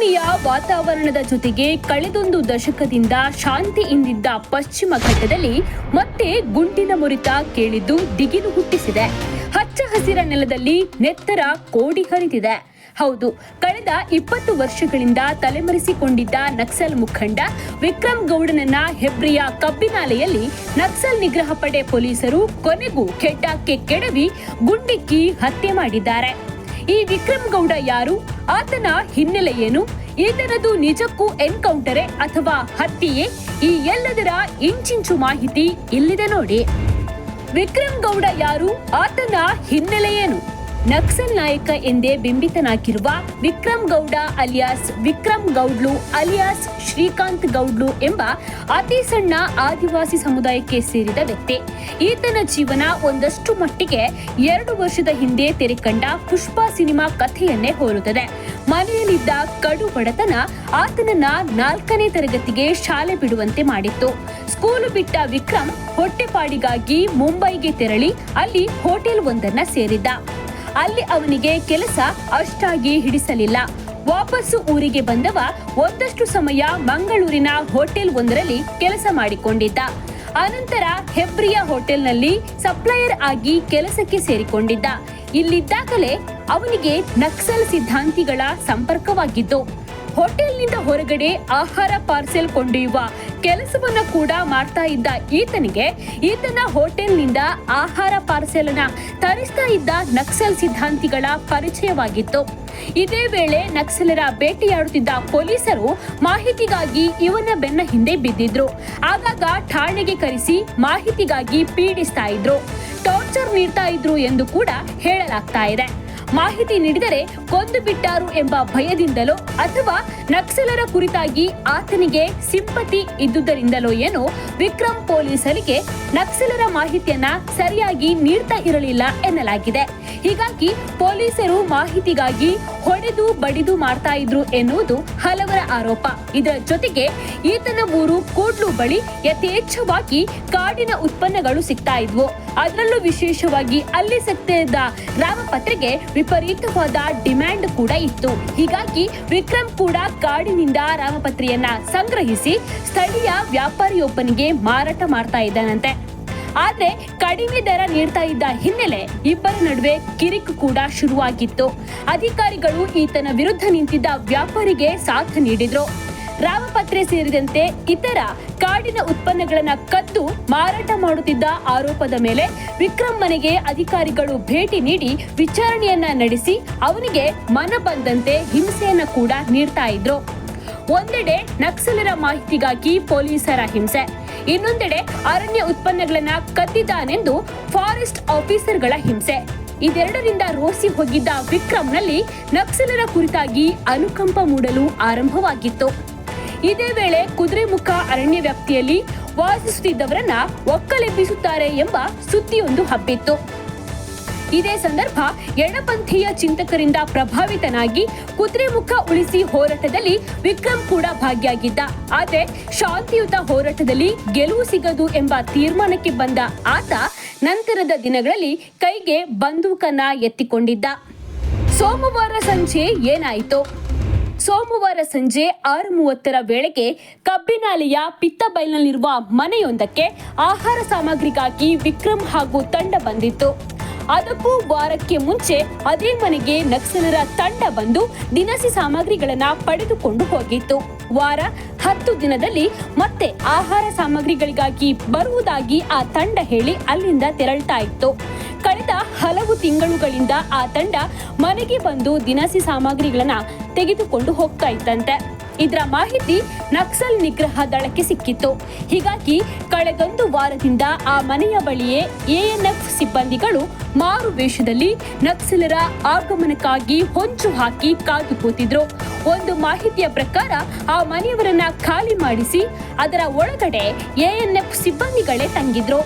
ಶಾಂತಿಮಯ ವಾತಾವರಣದ ಜೊತೆಗೆ ಕಳೆದೊಂದು ದಶಕದಿಂದ ಶಾಂತಿಯಿಂದಿದ್ದ ಪಶ್ಚಿಮ ಘಟ್ಟದಲ್ಲಿ ಮತ್ತೆ ಗುಂಡಿನ ಮುರಿತ ಕೇಳಿದ್ದು ದಿಗಿಲು ಹುಟ್ಟಿಸಿದೆ. ಹಚ್ಚ ಹಸಿರ ನೆಲದಲ್ಲಿ ನೆತ್ತರ ಕೋಡಿ ಹರಿದಿದೆ. ಹೌದು, ಕಳೆದ ಇಪ್ಪತ್ತು ವರ್ಷಗಳಿಂದ ತಲೆಮರೆಸಿಕೊಂಡಿದ್ದ ನಕ್ಸಲ್ ಮುಖಂಡ ವಿಕ್ರಮ್ ಗೌಡನನ್ನ ಹೆಬ್ರಿಯ ಕಬ್ಬಿನಾಲೆಯಲ್ಲಿ ನಕ್ಸಲ್ ನಿಗ್ರಹ ಪಡೆ ಪೊಲೀಸರು ಕೊನೆಗೂ ಕೆಡ್ಡಕ್ಕೆ ಕೆಡವಿ ಗುಂಡಿಕ್ಕಿ ಹತ್ಯೆ ಮಾಡಿದ್ದಾರೆ. ಈ ವಿಕ್ರಮ್ ಗೌಡ ಯಾರು? ಆತನ ಹಿನ್ನೆಲೆ ಏನು? ಈತನದು ನಿಜಕ್ಕೂ ಎನ್ಕೌಂಟರೇ ಅಥವಾ ಹತ್ಯೆಯೇ? ಈ ಎಲ್ಲದರ ಇಂಚಿಂಚು ಮಾಹಿತಿ ಇಲ್ಲಿದೆ ನೋಡಿ. ವಿಕ್ರಮ್ ಗೌಡ ಯಾರು? ಆತನ ಹಿನ್ನೆಲೆ ಏನು? ನಕ್ಸಲ್ ನಾಯಕ ಎಂದೇ ಬಿಂಬಿತನಾಗಿರುವ ವಿಕ್ರಮ್ ಗೌಡ ಅಲಿಯಾಸ್ ವಿಕ್ರಮ್ ಗೌಡ್ಲು ಅಲಿಯಾಸ್ ಶ್ರೀಕಾಂತ್ ಗೌಡ್ಲು ಎಂಬ ಅತಿ ಸಣ್ಣ ಆದಿವಾಸಿ ಸಮುದಾಯಕ್ಕೆ ಸೇರಿದ ವ್ಯಕ್ತಿ. ಈತನ ಜೀವನ ಒಂದಷ್ಟು ಮಟ್ಟಿಗೆ ಎರಡು ವರ್ಷದ ಹಿಂದೆ ತೆರೆಕಂಡ ಪುಷ್ಪ ಸಿನಿಮಾ ಕಥೆಯನ್ನೇ ಹೋಲುತ್ತದೆ. ಮನೆಯಲ್ಲಿದ್ದ ಕಡು ಬಡತನ ಆತನನ್ನ ನಾಲ್ಕನೇ ತರಗತಿಗೆ ಶಾಲೆ ಬಿಡುವಂತೆ ಮಾಡಿತ್ತು. ಸ್ಕೂಲು ಬಿಟ್ಟ ವಿಕ್ರಮ್ ಹೊಟ್ಟೆಪಾಡಿಗಾಗಿ ಮುಂಬೈಗೆ ತೆರಳಿ ಅಲ್ಲಿ ಹೋಟೆಲ್ ಒಂದನ್ನ ಸೇರಿದ್ದ. ಅಲ್ಲಿ ಅವನಿಗೆ ಕೆಲಸ ಅಷ್ಟಾಗಿ ಹಿಡಿಸಲಿಲ್ಲ. ವಾಪಸ್ಸು ಊರಿಗೆ ಬಂದವ ಒಂದಷ್ಟು ಸಮಯ ಮಂಗಳೂರಿನ ಹೋಟೆಲ್ ಒಂದರಲ್ಲಿ ಕೆಲಸ ಮಾಡಿಕೊಂಡಿದ್ದ. ಅನಂತರ ಹೆಬ್ರಿಯ ಹೋಟೆಲ್ನಲ್ಲಿ ಸಪ್ಲೈಯರ್ ಆಗಿ ಕೆಲಸಕ್ಕೆ ಸೇರಿಕೊಂಡಿದ್ದ. ಇಲ್ಲಿದ್ದಾಗಲೇ ಅವನಿಗೆ ನಕ್ಸಲ್ ಸಿದ್ಧಾಂತಿಗಳ ಸಂಪರ್ಕವಾಗಿದ್ದು, ಹೋಟೆಲ್ನಿಂದ ಹೊರಗಡೆ ಆಹಾರ ಪಾರ್ಸೆಲ್ ಕೊಂಡೊಯ್ಯುವ ಕೆಲಸವನ್ನ ಕೂಡ ಮಾಡ್ತಾ ಇದ್ದ ಈತನಿಗೆ ಈತನ ಹೋಟೆಲ್ನಿಂದ ಆಹಾರ ಪಾರ್ಸೆಲ್ ಅನ್ನ ತರಿಸ್ತಾ ಇದ್ದ ನಕ್ಸಲ್ ಸಿದ್ಧಾಂತಿಗಳ ಪರಿಚಯವಾಗಿತ್ತು. ಇದೇ ವೇಳೆ ನಕ್ಸಲರ ಬೇಟೆಯಾಡುತ್ತಿದ್ದ ಪೊಲೀಸರು ಮಾಹಿತಿಗಾಗಿ ಇವನ ಬೆನ್ನ ಹಿಂದೆ ಬಿದ್ದಿದ್ರು. ಆಗಾಗ ಠಾಣೆಗೆ ಕರೆಸಿ ಮಾಹಿತಿಗಾಗಿ ಪೀಡಿಸ್ತಾ ಇದ್ರು. ಟಾರ್ಚರ್ ನೀಡ್ತಾ ಇದ್ರು ಎಂದು ಕೂಡ ಹೇಳಲಾಗ್ತಾ ಇದೆ. ಮಾಹಿತಿ ನೀಡಿದರೆ ಕೊಂದು ಬಿಟ್ಟಾರು ಎಂಬ ಭಯದಿಂದಲೋ ಅಥವಾ ನಕ್ಸಲರ ಕುರಿತಾಗಿ ಆತನಿಗೆ ಸಿಂಪತಿ ಇದ್ದುದರಿಂದಲೋ ಏನೋ ವಿಕ್ರಮ್ ಪೊಲೀಸರಿಗೆ ನಕ್ಸಲರ ಮಾಹಿತಿಯನ್ನ ಸರಿಯಾಗಿ ನೀಡ್ತಾ ಇರಲಿಲ್ಲ ಎನ್ನಲಾಗಿದೆ. ಹೀಗಾಗಿ ಪೊಲೀಸರು ಮಾಹಿತಿಗಾಗಿ ಹೊಡೆದು ಬಡಿದು ಮಾಡ್ತಾ ಇದ್ರು ಎನ್ನುವುದು ಹಲವರ ಆರೋಪ. ಇದರ ಜೊತೆಗೆ ಈತನ ಊರು ಕೂಡ್ಲು ಬಳಿ ಯಥೇಚ್ಛವಾಗಿ ಕಾಡಿನ ಉತ್ಪನ್ನಗಳು ಸಿಗ್ತಾ ಇದ್ವು. ಅದರಲ್ಲೂ ವಿಶೇಷವಾಗಿ ಅಲ್ಲಿ ಸತ್ತಿದ್ದ ರಾಮಪತ್ರೆಗೆ ವಿಪರೀತವಾದ ಡಿಮ್ಯಾಂಡ್ ಕೂಡ ಇತ್ತು. ಹೀಗಾಗಿ ವಿಕ್ರಮ್ ಕೂಡ ಕಾಡಿನಿಂದ ರಾಮಪತ್ರಿಯನ್ನ ಸಂಗ್ರಹಿಸಿ ಸ್ಥಳೀಯ ವ್ಯಾಪಾರಿಯೊಬ್ಬನಿಗೆ ಮಾರಾಟ ಮಾಡ್ತಾ ಇದ್ದಾನಂತೆ. ಆದ್ರೆ ಕಡಿಮೆ ದರ ನೀಡ್ತಾ ಇದ್ದ ಹಿನ್ನೆಲೆ ಇಬ್ಬರ ನಡುವೆ ಕಿರಿಕ್ ಕೂಡ ಶುರುವಾಗಿತ್ತು. ಅಧಿಕಾರಿಗಳು ಈತನ ವಿರುದ್ಧ ನಿಂತಿದ್ದ ವ್ಯಾಪಾರಿಗೆ ಸಾಥ್ ನೀಡಿದ್ರು. ರಾಮಪತ್ರೆ ಸೇರಿದಂತೆ ಇತರ ಕಾಡಿನ ಉತ್ಪನ್ನಗಳನ್ನು ಕದ್ದು ಮಾರಾಟ ಮಾಡುತ್ತಿದ್ದ ಆರೋಪದ ಮೇಲೆ ವಿಕ್ರಮ್ ಮನೆಗೆ ಅಧಿಕಾರಿಗಳು ಭೇಟಿ ನೀಡಿ ವಿಚಾರಣೆಯನ್ನ ನಡೆಸಿ ಅವನಿಗೆ ಮನ ಬಂದಂತೆ ಹಿಂಸೆಯನ್ನ ಕೂಡ ನೀಡ್ತಾ ಇದ್ರು. ಒಂದೆಡೆ ನಕ್ಸಲರ ಮಾಹಿತಿಗಾಗಿ ಪೊಲೀಸರ ಹಿಂಸೆ. ಇನ್ನೊಂದೆಡೆ ಅರಣ್ಯ ಉತ್ಪನ್ನಗಳನ್ನ ಕದ್ದಿದ್ದಾನೆಂದು ಫಾರೆಸ್ಟ್ ಆಫೀಸರ್ಗಳ ಹಿಂಸೆ. ಇದೆರಡರಿಂದ ರೋಸಿ ಹೋಗಿದ್ದ ವಿಕ್ರಮ್ನಲ್ಲಿ ನಕ್ಸಲರ ಕುರಿತಾಗಿ ಅನುಕಂಪ ಮೂಡಲು ಆರಂಭವಾಗಿತ್ತು. ಇದೇ ವೇಳೆ ಕುದುರೆಮುಖ ಅರಣ್ಯ ವ್ಯಾಪ್ತಿಯಲ್ಲಿ ವಾಸಿಸುತ್ತಿದ್ದವರನ್ನ ಒಕ್ಕಲೆಬ್ಬಿಸುತ್ತಾರೆ ಎಂಬ ಸುದ್ದಿಯೊಂದು ಹಬ್ಬಿತ್ತು. ಇದೇ ಸಂದರ್ಭ ಎಡಪಂಥೀಯ ಚಿಂತಕರಿಂದ ಪ್ರಭಾವಿತನಾಗಿ ಕುದುರೆಮುಖ ಉಳಿಸಿ ಹೋರಾಟದಲ್ಲಿ ವಿಕ್ರಮ್ ಕೂಡ ಭಾಗಿಯಾಗಿದ್ದ. ಆದರೆ ಶಾಂತಿಯುತ ಹೋರಾಟದಲ್ಲಿ ಗೆಲುವು ಸಿಗದು ಎಂಬ ತೀರ್ಮಾನಕ್ಕೆ ಬಂದ ಆತ ನಂತರದ ದಿನಗಳಲ್ಲಿ ಕೈಗೆ ಬಂದೂಕನ್ನ ಎತ್ತಿಕೊಂಡಿದ್ದ. ಸೋಮವಾರ ಸಂಜೆ ಏನಾಯಿತು? ಸೋಮವಾರ ಸಂಜೆ ಆರು ಮೂವತ್ತರ ವೇಳೆಗೆ ಕಬ್ಬಿನಾಲೆಯ ಪಿತ್ತಬೈಲ್ನಲ್ಲಿರುವ ಮನೆಯೊಂದಕ್ಕೆ ಆಹಾರ ಸಾಮಗ್ರಿಗಾಗಿ ವಿಕ್ರಮ್ ಹಾಗೂ ತಂಡ ಬಂದಿತ್ತು. ಅದಕ್ಕೂ ವಾರಕ್ಕೆ ಮುಂಚೆ ಅದೇ ಮನೆಗೆ ನಕ್ಸಲರ ತಂಡ ಬಂದು ದಿನಸಿ ಸಾಮಗ್ರಿಗಳನ್ನ ಪಡೆದುಕೊಂಡು ಹೋಗಿತ್ತು. ವಾರ ಹತ್ತು ದಿನದಲ್ಲಿ ಮತ್ತೆ ಆಹಾರ ಸಾಮಗ್ರಿಗಳಿಗಾಗಿ ಬರುವುದಾಗಿ ಆ ತಂಡ ಹೇಳಿ ಅಲ್ಲಿಂದ ತೆರಳ್ತಾ ಇತ್ತು. ಕಳೆದ ಹಲವು ತಿಂಗಳುಗಳಿಂದ ಆ ತಂಡ ಮನೆಗೆ ಬಂದು ದಿನಸಿ ಸಾಮಗ್ರಿಗಳನ್ನ ತೆಗೆದುಕೊಂಡು ಹೋಗ್ತಾ ಇತ್ತಂತೆ ಇದರ ಮಾಹಿತಿ ನಕ್ಸಲ್ ನಿಗ್ರಹ ದಳಕ್ಕೆ ಸಿಕ್ಕಿತ್ತು. ಹೀಗಾಗಿ ಕಳೆದೊಂದು ವಾರದಿಂದ ಆ ಮನೆಯ ಬಳಿಯೇ ಎಎನ್ಎಫ್ ಸಿಬ್ಬಂದಿಗಳು ಮಾರು ವೇಷದಲ್ಲಿ ನಕ್ಸಲರ ಆಗಮನಕ್ಕಾಗಿ ಹೊಂಚು ಹಾಕಿ ಕಾದು ಕೂತಿದ್ರು. ಒಂದು ಮಾಹಿತಿಯ ಪ್ರಕಾರ ಆ ಮನೆಯವರನ್ನ ಖಾಲಿ ಮಾಡಿಸಿ ಅದರ ಒಳಗಡೆ ಎಎನ್ಎಫ್ ಸಿಬ್ಬಂದಿಗಳೇ ತಂಗಿದ್ರು.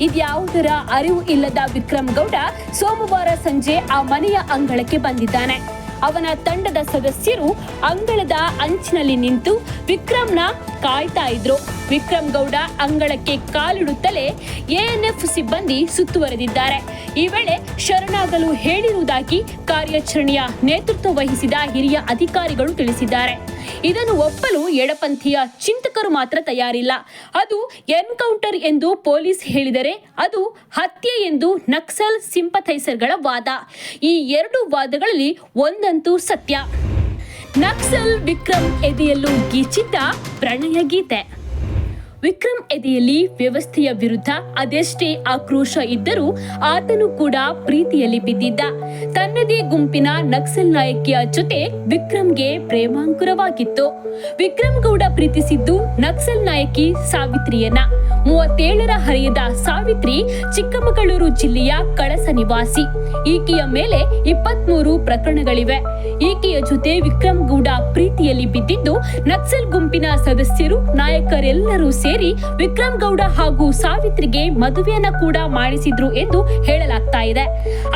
ಇದ್ಯಾವುದರ ಅರಿವು ಇಲ್ಲದ ವಿಕ್ರಮ್ ಗೌಡ ಸೋಮವಾರ ಸಂಜೆ ಆ ಮನೆಯ ಅಂಗಳಕ್ಕೆ ಬಂದಿದ್ದಾನೆ. ಅವನ ತಂಡದ ಸದಸ್ಯರು ಅಂಗಳದ ಅಂಚಿನಲ್ಲಿ ನಿಂತು ವಿಕ್ರಮ್ನ ಕಾಯ್ತಾ ಇದ್ರು. ವಿಕ್ರಮ್ ಗೌಡ ಅಂಗಳಕ್ಕೆ ಕಾಲಿಡುತ್ತಲೇ ಎಎನ್ಎಫ್ ಸಿಬ್ಬಂದಿ ಸುತ್ತುವರೆದಿದ್ದಾರೆ. ಈ ವೇಳೆ ಶರಣಾಗಲು ಹೇಳಿರುವುದಾಗಿ ಕಾರ್ಯಾಚರಣೆಯ ನೇತೃತ್ವ ವಹಿಸಿದ ಹಿರಿಯ ಅಧಿಕಾರಿಗಳು ತಿಳಿಸಿದ್ದಾರೆ. ಇದನ್ನು ಒಪ್ಪಲು ಎಡಪಂಥೀಯ ಚಿಂತಕರು ಮಾತ್ರ ತಯಾರಿಲ್ಲ. ಅದು ಎನ್ಕೌಂಟರ್ ಎಂದು ಪೊಲೀಸ್ ಹೇಳಿದರೆ ಅದು ಹತ್ಯೆ ಎಂದು ನಕ್ಸಲ್ ಸಿಂಪಥೈಸರ್ಗಳ ವಾದ. ಈ ಎರಡು ವಾದಗಳಲ್ಲಿ ಒಂದಂತೂ ಸತ್ಯ. ನಕ್ಸಲ್ ವಿಕ್ರಮ್ ಎದೆಯಲ್ಲೂ ಗೀಚಿದ್ದ ಪ್ರಣಯ ಗೀತೆ. ವಿಕ್ರಮ್ ಎದೆಯಲ್ಲಿ ವ್ಯವಸ್ಥೆಯ ವಿರುದ್ಧ ಅದೆಷ್ಟೇ ಆಕ್ರೋಶ ಇದ್ದರೂ ಆತನು ಕೂಡ ಪ್ರೀತಿಯಲ್ಲಿ ಬಿದ್ದಿದ್ದ. ತನ್ನದೇ ಗುಂಪಿನ ನಕ್ಸಲ್ ನಾಯಕಿಯ ಜೊತೆ ವಿಕ್ರಮ್ಗೆ ಪ್ರೇಮಾಂಕುರವಾಗಿತ್ತು. ವಿಕ್ರಮ್ ಗೌಡ ಪ್ರೀತಿಸಿದ್ದು ನಕ್ಸಲ್ ನಾಯಕಿ ಸಾವಿತ್ರಿಯನ್ನ. ಮೂವತ್ತೇಳರ ಹರಿಯದ ಸಾವಿತ್ರಿ ಚಿಕ್ಕಮಗಳೂರು ಜಿಲ್ಲೆಯ ಕಳಸ ನಿವಾಸಿ. ಈಕೆಯ ಮೇಲೆ ಇಪ್ಪತ್ಮೂರು ಪ್ರಕರಣಗಳಿವೆ. ಈಕೆಯ ಜೊತೆ ವಿಕ್ರಮ್ ಗೌಡ ಪ್ರೀತಿಯಲ್ಲಿ ಬಿದ್ದಿದ್ದು, ನಕ್ಸಲ್ ಗುಂಪಿನ ಸದಸ್ಯರು, ನಾಯಕರೆಲ್ಲರೂ ಸೇರಿ ವಿಕ್ರಮ್ ಗೌಡ ಹಾಗೂ ಸಾವಿತ್ರಿಗೆ ಮದುವೆಯನ್ನ ಕೂಡ ಮಾಡಿಸಿದ್ರು ಎಂದು ಹೇಳಲಾಗ್ತಾ ಇದೆ.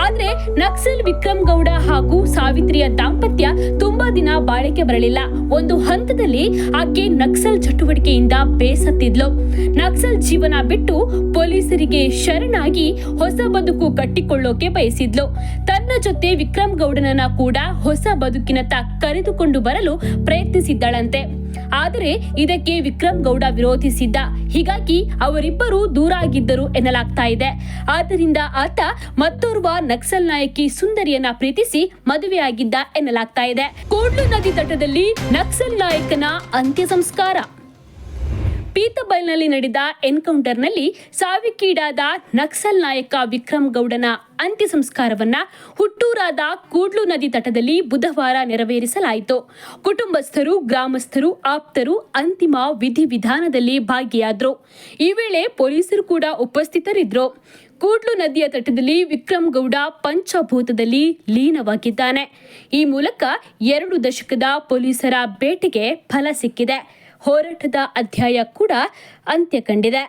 ಆದ್ರೆ ನಕ್ಸಲ್ ವಿಕ್ರಮ್ ಗೌಡ ಹಾಗೂ ಸಾವಿತ್ರಿಯ ದಾಂಪತ್ಯ ತುಂಬಾ ದಿನ ಬಾಳಿಕೆ ಬರಲಿಲ್ಲ. ಒಂದು ಹಂತದಲ್ಲಿ ಆಕೆ ನಕ್ಸಲ್ ಚಟುವಟಿಕೆಯಿಂದ ಬೇಸತ್ತಿದ್ಲು. ನಕ್ಸಲ್ ಜೀವನ ಬಿಟ್ಟು ಪೊಲೀಸರಿಗೆ ಶರಣಾಗಿ ಹೊಸ ಬದುಕು ಕಟ್ಟಿಕೊಳ್ಳೋಕೆ ಬಯಸಿದ್ಲು. ತನ್ನ ಜೊತೆ ವಿಕ್ರಮ್ ಗೌಡನನ್ನ ಕೂಡ ಹೊಸ ಬದುಕಿನತ್ತ ಕರೆದುಕೊಂಡು ಬರಲು ಪ್ರಯತ್ನಿಸಿದ್ದಳಂತೆ. ಆದರೆ ಇದಕ್ಕೆ ವಿಕ್ರಮ್ ಗೌಡ ವಿರೋಧಿಸಿದ್ದ. ಹೀಗಾಗಿ ಅವರಿಬ್ಬರು ದೂರ ಆಗಿದ್ದರು ಎನ್ನಲಾಗ್ತಾ ಇದೆ. ಆದ್ದರಿಂದ ಆತ ಮತ್ತೋರ್ವ ನಕ್ಸಲ್ ನಾಯಕಿ ಸುಂದರಿಯನ್ನ ಪ್ರೀತಿಸಿ ಮದುವೆಯಾಗಿದ್ದ ಎನ್ನಲಾಗ್ತಾ ಇದೆ. ಕೂಡ್ಲು ನದಿ ತಟದಲ್ಲಿ ನಕ್ಸಲ್ ನಾಯಕನ ಅಂತ್ಯ ಸಂಸ್ಕಾರ. ಪೀತಬೈಲ್ನಲ್ಲಿ ನಡೆದ ಎನ್ಕೌಂಟರ್ನಲ್ಲಿ ಸಾವಿಗೀಡಾದ ನಕ್ಸಲ್ ನಾಯಕ ವಿಕ್ರಮ್ ಗೌಡನ ಅಂತ್ಯ ಸಂಸ್ಕಾರವನ್ನ ಹುಟ್ಟೂರಾದ ಕೂಡ್ಲು ನದಿ ತಟದಲ್ಲಿ ಬುಧವಾರ ನೆರವೇರಿಸಲಾಯಿತು. ಕುಟುಂಬಸ್ಥರು, ಗ್ರಾಮಸ್ಥರು, ಆಪ್ತರು ಅಂತಿಮ ವಿಧಿವಿಧಾನದಲ್ಲಿ ಭಾಗಿಯಾದರು. ಈ ವೇಳೆ ಪೊಲೀಸರು ಕೂಡ ಉಪಸ್ಥಿತರಿದ್ದರು ಕೂಡ್ಲು ನದಿಯ ತಟದಲ್ಲಿ ವಿಕ್ರಮ್ ಗೌಡ ಪಂಚಭೂತದಲ್ಲಿ ಲೀನವಾಗಿದ್ದಾನೆ. ಈ ಮೂಲಕ ಎರಡು ದಶಕದ ಪೊಲೀಸರ ಬೇಟೆಗೆ ಫಲ ಸಿಕ್ಕಿದೆ. ಹೋರಾಟದ ಅಧ್ಯಾಯ ಕೂಡ ಅಂತ್ಯ ಕಂಡಿದೆ